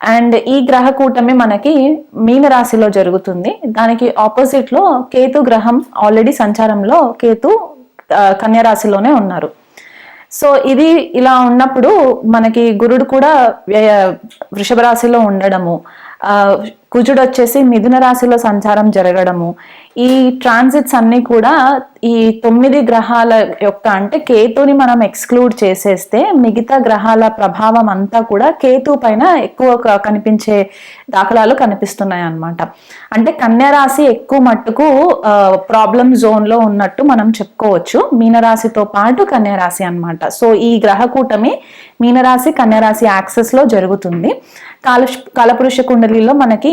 And ఈ గ్రహ కూటమి మనకి మీనరాశిలో జరుగుతుంది. దానికి ఆపోజిట్లో కేతు గ్రహం ఆల్రెడీ సంచారంలో కేతు కన్యరాశిలోనే ఉన్నారు. సో ఇది ఇలా ఉన్నప్పుడు మనకి గురుడు కూడా వృషభ రాశిలో ఉండడము కుజుడు వచ్చేసి మిథున రాశిలో సంచారం జరగడము. ఈ ట్రాన్సిట్స్ అన్ని కూడా ఈ తొమ్మిది గ్రహాల యొక్క అంటే కేతుని మనం ఎక్స్క్లూడ్ చేసేస్తే మిగతా గ్రహాల ప్రభావం అంతా కూడా కేతు పైన ఎక్కువ కనిపించే దాఖలాలు కనిపిస్తున్నాయి అన్నమాట అంటే కన్యరాశి ఎక్కువ మట్టుకు ప్రాబ్లం జోన్లో ఉన్నట్టు మనం చెప్పుకోవచ్చు. మీనరాశితో పాటు కన్యరాశి అనమాట అన్నమాట. సో ఈ గ్రహ కూటమి మీనరాశి కన్యరాశి యాక్సెస్లో జరుగుతుంది. కాల కాలపురుష కుండలిలో మనకి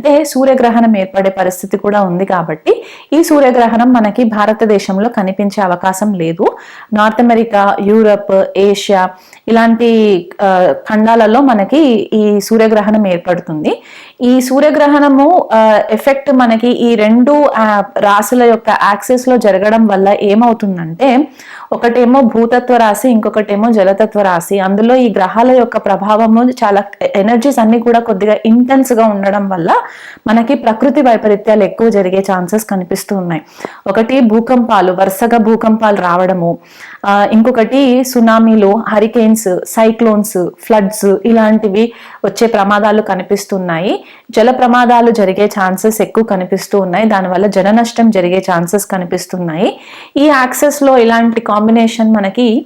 సూర్యగ్రహణం ఏర్పడే పరిస్థితి కూడా ఉంది కాబట్టి ఈ సూర్యగ్రహణం మనకి భారతదేశంలో కనిపించే అవకాశం లేదు. నార్త్ అమెరికా యూరప్ ఏషియా ఇలాంటి ఖండాలలో మనకి ఈ సూర్యగ్రహణం ఏర్పడుతుంది. ఈ సూర్యగ్రహణము ఎఫెక్ట్ మనకి ఈ రెండు రాశుల యొక్క యాక్సెస్లో జరగడం వల్ల ఏమవుతుందంటే ఒకటేమో భూతత్వ రాశి ఇంకొకటేమో జలతత్వ రాశి. అందులో ఈ గ్రహాల యొక్క ప్రభావము చాలా ఎనర్జీస్ అన్ని కూడా కొద్దిగా ఇంటెన్స్గా ఉండడం వల్ల మనకి ప్రకృతి వైపరీత్యాలు ఎక్కువ జరిగే ఛాన్సెస్ కనిపిస్తూ ఉన్నాయి. ఒకటి భూకంపాలు వరుసగా భూకంపాలు రావడము. ఇంకొకటి సునామీలు హరికేన్స్ సైక్లోన్స్ ఫ్లడ్స్ ఇలాంటివి వచ్చే ప్రమాదాలు కనిపిస్తున్నాయి. జల ప్రమాదాలు జరిగే ఛాన్సెస్ ఎక్కువ కనిపిస్తూ ఉన్నాయి. దానివల్ల జన నష్టం జరిగే ఛాన్సెస్ కనిపిస్తున్నాయి. ఈ యాక్సెస్లో ఇలాంటి కాంబినేషన్ మనకి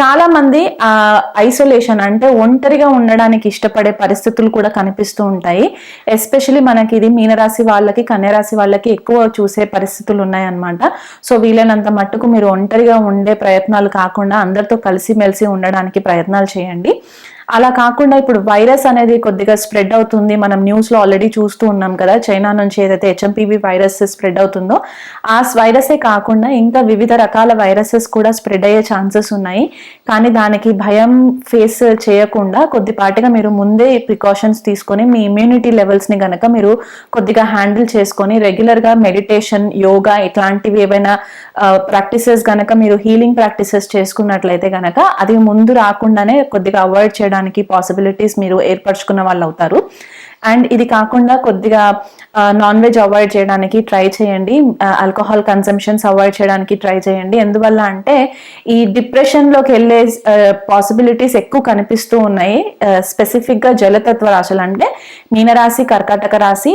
చాలా మంది ఆ ఐసోలేషన్ అంటే ఒంటరిగా ఉండడానికి ఇష్టపడే పరిస్థితులు కూడా కనిపిస్తూ ఉంటాయి. ఎస్పెషలీ మనకి ఇది మీనరాశి వాళ్ళకి కన్యరాశి వాళ్ళకి ఎక్కువ చూసే పరిస్థితులు ఉన్నాయన్నమాట. సో వీలైనంత మట్టుకు మీరు ఒంటరిగా ఉండే ప్రయత్నాలు కాకుండా అందరితో కలిసిమెలిసి ఉండడానికి ప్రయత్నాలు చేయండి. అలా కాకుండా ఇప్పుడు వైరస్ అనేది కొద్దిగా స్ప్రెడ్ అవుతుంది. మనం న్యూస్లో ఆల్రెడీ చూస్తూ ఉన్నాం కదా చైనా నుంచి ఏదైతే హెచ్ఎంపీవీ వైరస్ స్ప్రెడ్ అవుతుందో ఆ వైరసే కాకుండా ఇంకా వివిధ రకాల వైరసెస్ కూడా స్ప్రెడ్ అయ్యే ఛాన్సెస్ ఉన్నాయి. కానీ దానికి భయం ఫేస్ చేయకుండా కొద్దిపాటిగా మీరు ముందే ప్రికాషన్స్ తీసుకొని మీ ఇమ్యూనిటీ లెవెల్స్ని కనుక మీరు కొద్దిగా హ్యాండిల్ చేసుకొని రెగ్యులర్గా మెడిటేషన్ యోగా ఇట్లాంటివి ఏవైనా ప్రాక్టీసెస్ కనుక మీరు హీలింగ్ ప్రాక్టీసెస్ చేసుకున్నట్లయితే కనుక అది ముందు రాకుండానే కొద్దిగా అవాయిడ్ చేయడం చేయడానికి పాసిబిలిటీస్ మీరు ఏర్పరచుకున్న వాళ్ళు అవుతారు అండ్ ఇది కాకుండా కొద్దిగా నాన్ వెజ్ అవాయిడ్ చేయడానికి ట్రై చేయండి. ఆల్కహాల్ కన్సంప్షన్స్ అవాయిడ్ చేయడానికి ట్రై చేయండి. ఎందువల్ల అంటే ఈ డిప్రెషన్లోకి వెళ్ళే పాసిబిలిటీస్ ఎక్కువ కనిపిస్తూ ఉన్నాయి. స్పెసిఫిక్గా జలతత్వ రాశులు అంటే మీనరాశి కర్కాటక రాశి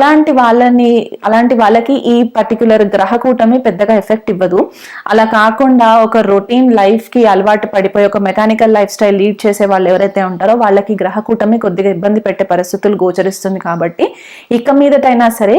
అలాంటి వాళ్ళని అలాంటి వాళ్ళకి ఈ పర్టికులర్ గ్రహ కూటమి పెద్దగా ఎఫెక్ట్ ఇవ్వదు. అలా కాకుండా ఒక రొటీన్ లైఫ్కి అలవాటు పడిపోయి ఒక మెకానికల్ లైఫ్ స్టైల్ లీడ్ చేసే వాళ్ళు ఎవరైతే ఉంటారో వాళ్ళకి గ్రహ కూటమి కొద్దిగా ఇబ్బంది పెట్టే పరిస్థితులు గోచరిస్తుంది కాబట్టి ఇక మీదటైనా సరే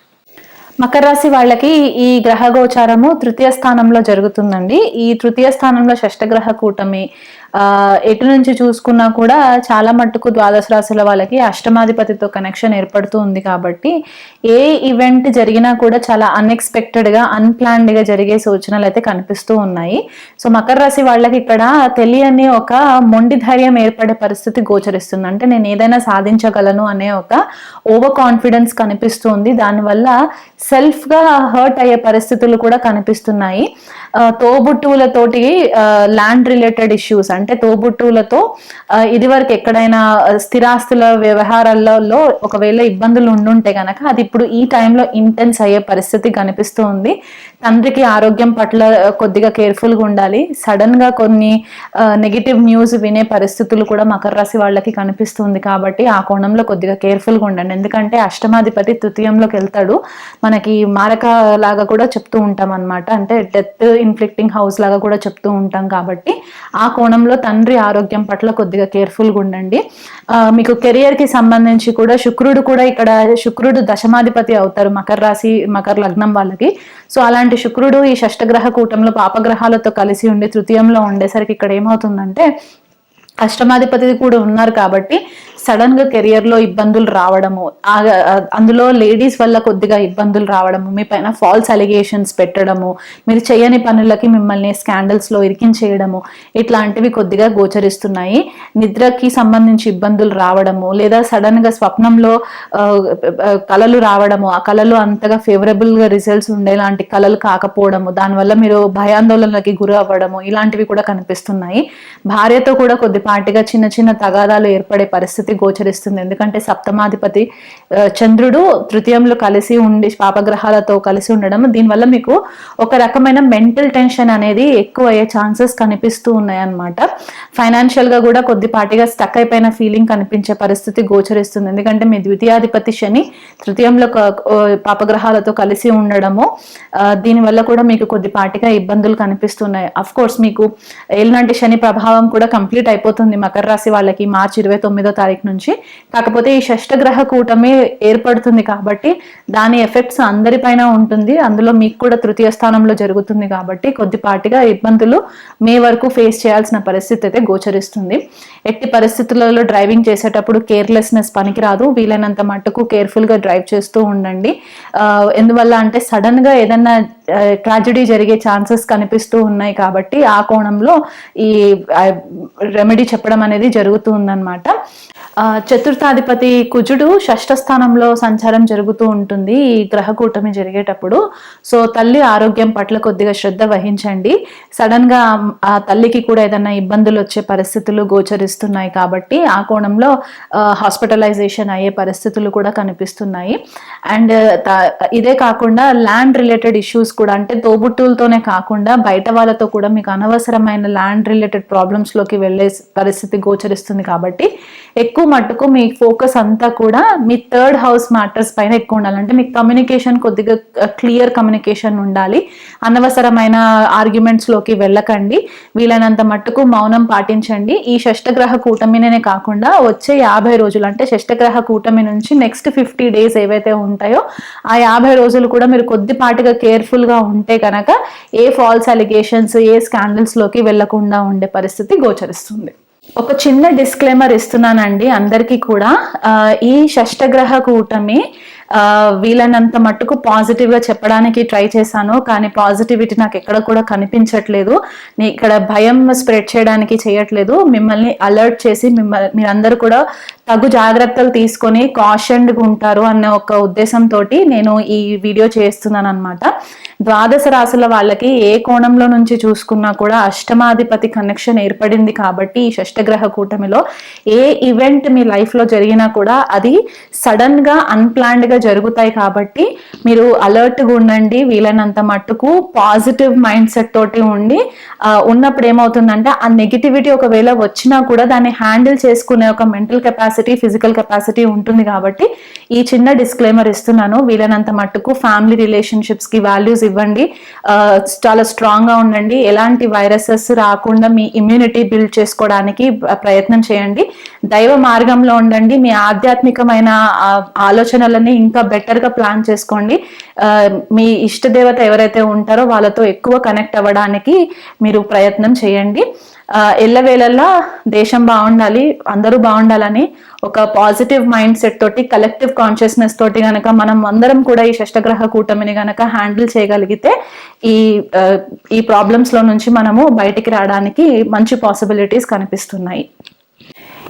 మకర రాశి వాళ్ళకి ఈ గ్రహ గోచారము తృతీయ స్థానంలో జరుగుతుందండి. ఈ తృతీయ స్థానంలో షష్టగ్రహ కూటమి ఎటు నుంచి చూసుకున్నా కూడా చాలా మట్టుకు ద్వాదశ రాశుల వాళ్ళకి అష్టమాధిపతితో కనెక్షన్ ఏర్పడుతూ ఉంది కాబట్టి ఏ ఈవెంట్ జరిగినా కూడా చాలా అన్ఎక్స్పెక్టెడ్గా అన్ప్లాన్డ్గా జరిగే సూచనలు అయితే కనిపిస్తూ ఉన్నాయి. సో మకర రాశి వాళ్ళకి ఇక్కడ తెలియని ఒక మొండి ధైర్యం ఏర్పడే పరిస్థితి గోచరిస్తుంది. అంటే నేను ఏదైనా సాధించగలను అనే ఒక ఓవర్ కాన్ఫిడెన్స్ కనిపిస్తుంది దానివల్ల సెల్ఫ్గా హర్ట్ అయ్యే పరిస్థితులు కూడా కనిపిస్తున్నాయి. తోబుట్టువులతోటి ల్యాండ్ రిలేటెడ్ ఇష్యూస్ అంటే తోబుట్టువులతో ఇది వరకు ఎక్కడైనా స్థిరాస్తుల వ్యవహారాలలో ఒకవేళ ఇబ్బందులు ఉండుంటే కనుక అది ఇప్పుడు ఈ టైంలో ఇంటెన్స్ అయ్యే పరిస్థితి కనిపిస్తూ ఉంది. తండ్రికి ఆరోగ్యం పట్ల కొద్దిగా కేర్ఫుల్గా ఉండాలి. సడన్గా కొన్ని నెగిటివ్ న్యూస్ వినే పరిస్థితులు కూడా మకర రాశి వాళ్ళకి కనిపిస్తుంది కాబట్టి ఆ కోణంలో కొద్దిగా కేర్ఫుల్గా ఉండండి. ఎందుకంటే అష్టమాధిపతి తృతీయంలోకి వెళ్తాడు. మనకి మారక లాగా కూడా చెప్తూ ఉంటాం అనమాట అంటే డెత్ ఇన్ఫ్లిక్టింగ్ హౌస్ లాగా కూడా చెప్తూ ఉంటాం కాబట్టి ఆ కోణంలో తండ్రి ఆరోగ్యం పట్ల కొద్దిగా కేర్ఫుల్గా ఉండండి. మీకు కెరియర్కి సంబంధించి కూడా శుక్రుడు కూడా ఇక్కడ శుక్రుడు దశమాధిపతి అవుతారు మకర రాశి మకర లగ్నం వాళ్ళకి. సో అలాంటి శుక్రుడు ఈ షష్టగ్రహ కూటంలో పాపగ్రహాలతో కలిసి ఉండి తృతీయంలో ఉండేసరికి ఇక్కడ ఏమవుతుందంటే అష్టమాధిపతి కూడా ఉన్నారు కాబట్టి సడన్గా కెరియర్లో ఇబ్బందులు రావడము అందులో లేడీస్ వల్ల కొద్దిగా ఇబ్బందులు రావడము మీ పైన ఫాల్స్ అలిగేషన్స్ పెట్టడము మీరు చేయని పనులకి మిమ్మల్ని స్కాండల్స్లో ఇరికించేయడము ఇట్లాంటివి కొద్దిగా గోచరిస్తున్నాయి. నిద్రకి సంబంధించి ఇబ్బందులు రావడము లేదా సడన్గా స్వప్నంలో కళలు రావడము ఆ కళలు అంతగా ఫేవరబుల్గా రిజల్ట్స్ ఉండేలాంటి కళలు కాకపోవడము దానివల్ల మీరు భయాందోళనలకి గురి అవ్వడము ఇలాంటివి కూడా కనిపిస్తున్నాయి. భార్యతో కూడా కొద్దిపాటిగా చిన్న చిన్న తగాదాలు ఏర్పడే పరిస్థితి గోచరిస్తుంది. ఎందుకంటే సప్తమాధిపతి చంద్రుడు తృతీయంలో కలిసి ఉండి పాపగ్రహాలతో కలిసి ఉండడం దీనివల్ల మీకు ఒక రకమైన మెంటల్ టెన్షన్ అనేది ఎక్కువ అయ్యే ఛాన్సెస్ కనిపిస్తూ ఉన్నాయి అనమాట ఫైనాన్షియల్గా కూడా కొద్దిపాటిగా స్టక్ అయిపోయిన ఫీలింగ్ కనిపించే పరిస్థితి గోచరిస్తుంది. ఎందుకంటే మీ ద్వితీయాధిపతి శని తృతీయంలో పాపగ్రహాలతో కలిసి ఉండడము దీనివల్ల కూడా మీకు కొద్దిపాటిగా ఇబ్బందులు కనిపిస్తున్నాయి. అఫ్ కోర్స్ మీకు ఏలినాటి శని ప్రభావం కూడా కంప్లీట్ అయిపోతుంది. మకర రాశి వాళ్ళకి మార్చి ఇరవై తొమ్మిదో తారీఖు నుంచి. కాకపోతే ఈ షష్టగ్రహ కూటమి ఏర్పడుతుంది కాబట్టి దాని ఎఫెక్ట్స్ అందరిపైన ఉంటుంది. అందులో మీకు కూడా తృతీయ స్థానంలో జరుగుతుంది కాబట్టి కొద్దిపాటిగా ఇబ్బందులు మే వరకు ఫేస్ చేయాల్సిన పరిస్థితి అయితే గోచరిస్తుంది. ఎట్టి పరిస్థితులలో డ్రైవింగ్ చేసేటప్పుడు కేర్లెస్నెస్ పనికిరాదు. వీలైనంత మట్టుకు కేర్ఫుల్గా డ్రైవ్ చేస్తూ ఉండండి. ఎందువల్ల అంటే సడన్గా ఏదన్నా ఏదైనా ట్రాజడీ జరిగే ఛాన్సెస్ కనిపిస్తూ ఉన్నాయి కాబట్టి ఆ కోణంలో ఈ రెమెడీ చెప్పడం అనేది జరుగుతూ ఉందన్నమాట. చతుర్థాధిపతి కుజుడు షష్ఠ స్థానంలో సంచారం జరుగుతూ ఉంటుంది ఈ గ్రహ కూటమి జరిగేటప్పుడు. సో తల్లి ఆరోగ్యం పట్ల కొద్దిగా శ్రద్ధ వహించండి. సడన్గా ఆ తల్లికి కూడా ఏదైనా ఇబ్బందులు వచ్చే పరిస్థితులు గోచరిస్తున్నాయి కాబట్టి ఆ కోణంలో హాస్పిటలైజేషన్ అయ్యే పరిస్థితులు కూడా కనిపిస్తున్నాయి. అండ్ ఇదే కాకుండా ల్యాండ్ రిలేటెడ్ ఇష్యూస్ కూడా అంటే తోబుట్టులతోనే కాకుండా బయట వాళ్ళతో కూడా మీకు అనవసరమైన ల్యాండ్ రిలేటెడ్ ప్రాబ్లమ్స్లోకి వెళ్ళే పరిస్థితి గోచరిస్తుంది కాబట్టి ఎక్కువ మట్టుకు మీ ఫోకస్ అంతా కూడా మీ థర్డ్ హౌస్ మ్యాటర్స్ పైన ఎక్కువ ఉండాలి. అంటే మీకు కమ్యూనికేషన్ కొద్దిగా క్లియర్ కమ్యూనికేషన్ ఉండాలి. అనవసరమైన ఆర్గ్యుమెంట్స్లోకి వెళ్ళకండి. వీలైనంత మట్టుకు మౌనం పాటించండి. ఈ షష్టగ్రహ కూటమినే కాకుండా వచ్చే యాభై రోజులు అంటే షష్టగ్రహ కూటమి నుంచి నెక్స్ట్ ఫిఫ్టీ డేస్ ఏవైతే ఉంటాయో ఆ యాభై రోజులు కూడా మీరు కొద్దిపాటిగా కేర్ఫుల్గా ఉంటే కనుక ఏ ఫాల్స్ అలిగేషన్స్ ఏ స్కాండల్స్లోకి వెళ్ళకుండా ఉండే పరిస్థితి గోచరిస్తుంది. ఒక చిన్న డిస్క్లైమర్ ఇస్తున్నానండి అందరికీ కూడా. ఈ షష్టగ్రహ కూటమి వీలైనంత మట్టుకు పాజిటివ్గా చెప్పడానికి ట్రై చేశాను కానీ పాజిటివిటీ నాకు ఎక్కడ కూడా కనిపించట్లేదు. ఇక్కడ భయం స్ప్రెడ్ చేయడానికి చేయట్లేదు. మిమ్మల్ని అలర్ట్ చేసి మిమ్మల్ని మీరందరూ కూడా తగు జాగ్రత్తలు తీసుకొని కాషన్డ్గా ఉంటారు అన్న ఒక ఉద్దేశంతో నేను ఈ వీడియో చేస్తున్నాను అనమాట ద్వాదశ రాశుల వాళ్ళకి ఏ కోణంలో నుంచి చూసుకున్నా కూడా అష్టమాధిపతి కనెక్షన్ ఏర్పడింది కాబట్టి ఈ షష్టగ్రహ కూటమిలో ఏ ఈవెంట్ మీ లైఫ్లో జరిగినా కూడా అది సడన్గా అన్ప్లాన్డ్గా జరుగుతాయి కాబట్టి మీరు అలర్ట్గా ఉండండి వీలైనంత మట్టుకు పాజిటివ్ మైండ్ సెట్ తోటి ఉండి ఉన్నప్పుడు ఏమవుతుందంటే ఆ నెగిటివిటీ ఒకవేళ వచ్చినా కూడా దాన్ని హ్యాండిల్ చేసుకునే ఒక మెంటల్ కెపాసిటీ ఫిజికల్ కెపాసిటీ ఉంటుంది కాబట్టి ఈ చిన్న డిస్క్లైమర్ ఇస్తున్నాను. వీలైనంత మట్టుకు ఫ్యామిలీ రిలేషన్షిప్స్కి వాల్యూస్ ఇవ్వండి. చాలా స్ట్రాంగ్గా ఉండండి. ఎలాంటి వైరసెస్ రాకుండా మీ ఇమ్యూనిటీ బిల్డ్ చేసుకోవడానికి ప్రయత్నం చేయండి. దైవ మార్గంలో ఉండండి. మీ ఆధ్యాత్మికమైన ఆలోచనలని ఇంకా బెటర్గా ప్లాన్ చేసుకోండి. మీ ఇష్ట దేవత ఎవరైతే ఉంటారో వాళ్ళతో ఎక్కువ కనెక్ట్ అవ్వడానికి మీరు ప్రయత్నం చేయండి. ఎల్లవేళలా దేశం బాగుండాలి అందరూ బాగుండాలని ఒక పాజిటివ్ మైండ్ సెట్ తోటి కలెక్టివ్ కాన్షియస్నెస్ తోటి గనక మనం అందరం కూడా ఈ షష్టగ్రహ కూటమిని గనక హ్యాండిల్ చేయగలిగితే ఈ ఈ ప్రాబ్లమ్స్లో నుంచి మనము బయటికి రావడానికి మంచి పాసిబిలిటీస్ కనిపిస్తున్నాయి.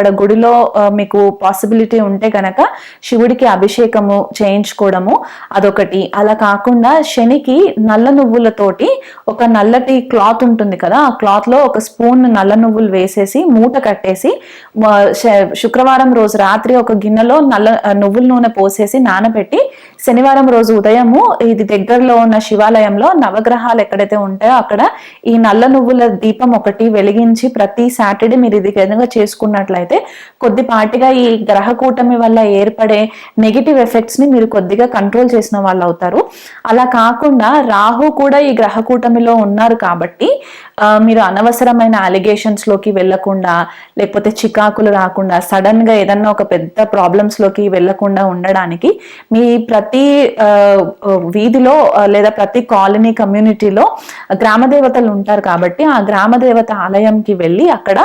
అక్కడ గుడిలో మీకు పాసిబిలిటీ ఉంటే గనక శివుడికి అభిషేకము చేయించుకోవడము అదొకటి. అలా కాకుండా శనికి నల్ల నువ్వులతోటి ఒక నల్లటి క్లాత్ ఉంటుంది కదా ఆ క్లాత్లో ఒక స్పూన్ నల్ల నువ్వులు వేసేసి మూట కట్టేసి శుక్రవారం రోజు రాత్రి ఒక గిన్నెలో నల్ల నువ్వుల నూనె పోసేసి నానబెట్టి శనివారం రోజు ఉదయము ఇది దగ్గరలో ఉన్న శివాలయంలో నవగ్రహాలు ఎక్కడైతే ఉంటాయో అక్కడ ఈ నల్ల నువ్వుల దీపం ఒకటి వెలిగించి ప్రతి సాటర్డే మీరు ఇది విధంగా చేసుకున్నట్లయితే కొద్దిపాటిగా ఈ గ్రహ కూటమి వల్ల ఏర్పడే నెగిటివ్ ఎఫెక్ట్స్ని మీరు కొద్దిగా కంట్రోల్ చేసిన వాళ్ళు అవుతారు. అలా కాకుండా రాహు కూడా ఈ గ్రహ కూటమిలో ఉన్నారు కాబట్టి మీరు అనవసరమైన అలిగేషన్స్లోకి వెళ్ళకుండా లేకపోతే చికాకులు రాకుండా సడన్గా ఏదన్నా ఒక పెద్ద ప్రాబ్లమ్స్లోకి వెళ్ళకుండా ఉండడానికి మీ ప్రతి వీధిలో లేదా ప్రతి కాలనీ కమ్యూనిటీలో గ్రామ దేవతలు ఉంటారు కాబట్టి ఆ గ్రామ దేవత ఆలయంకి వెళ్ళి అక్కడ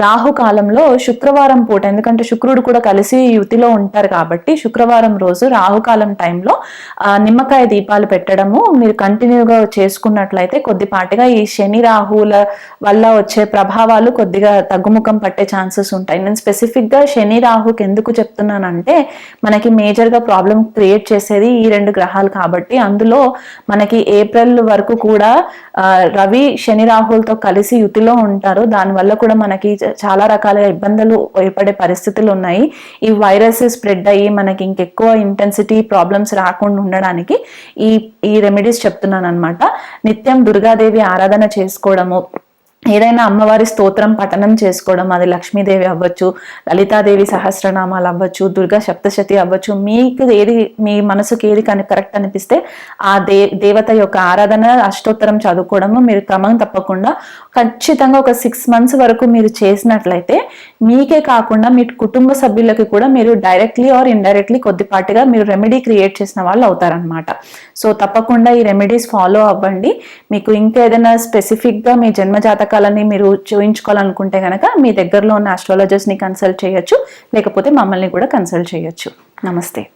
రాహు కాలంలో శుక్రవారం పూట ఎందుకంటే శుక్రుడు కూడా కలిసి యుతిలో ఉంటారు కాబట్టి శుక్రవారం రోజు రాహుకాలం టైంలో నిమ్మకాయ దీపాలు పెట్టడము మీరు కంటిన్యూగా చేసుకున్నట్లయితే కొద్దిపాటిగా ఈ శని శని రాహుల వల్ల వచ్చే ప్రభావాలు కొద్దిగా తగ్గుముఖం పట్టే ఛాన్సెస్ ఉంటాయి. నేను స్పెసిఫిక్గా శని రాహుకి ఎందుకు చెప్తున్నానంటే మనకి మేజర్గా ప్రాబ్లం క్రియేట్ చేసేది ఈ రెండు గ్రహాలు కాబట్టి అందులో మనకి ఏప్రిల్ వరకు కూడా రవి శని రాహులతో కలిసి యుతిలో ఉంటారు. దానివల్ల కూడా మనకి చాలా రకాల ఇబ్బందులు ఏర్పడే పరిస్థితులు ఉన్నాయి. ఈ వైరస్ స్ప్రెడ్ అయ్యి మనకి ఇంకెక్కువ ఇంటెన్సిటీ ప్రాబ్లమ్స్ రాకుండా ఉండడానికి ఈ ఈ రెమెడీస్ చెప్తున్నాను అనమాట నిత్యం దుర్గాదేవి ఆరాధన చేసుకోవడము. ఏదైనా అమ్మవారి స్తోత్రం పఠనం చేసుకోవడం అది లక్ష్మీదేవి అవ్వచ్చు లలితాదేవి సహస్రనామాలు అవ్వచ్చు దుర్గా సప్తశతి అవ్వచ్చు. మీకు ఏది మీ మనసుకి ఏది కానీ కరెక్ట్ అనిపిస్తే ఆ దే దేవత యొక్క ఆరాధన అష్టోత్తరం చదువుకోవడము మీరు క్రమం తప్పకుండా ఖచ్చితంగా ఒక సిక్స్ మంత్స్ వరకు మీరు చేసినట్లయితే మీకే కాకుండా మీ కుటుంబ సభ్యులకి కూడా మీరు డైరెక్ట్లీ ఆర్ ఇండైరెక్ట్లీ కొద్దిపాటిగా మీరు రెమెడీ క్రియేట్ చేసిన వాళ్ళు అవుతారనమాట సో తప్పకుండా ఈ రెమెడీస్ ఫాలో అవ్వండి. మీకు ఇంకా ఏదైనా స్పెసిఫిక్గా మీ జన్మ జాతకాలని మీరు చూయించుకోవాలనుకుంటే కనుక మీ దగ్గరలో ఉన్న ఆస్ట్రాలజర్స్ని కన్సల్ట్ చేయొచ్చు. లేకపోతే మమ్మల్ని కూడా కన్సల్ట్ చేయొచ్చు. నమస్తే.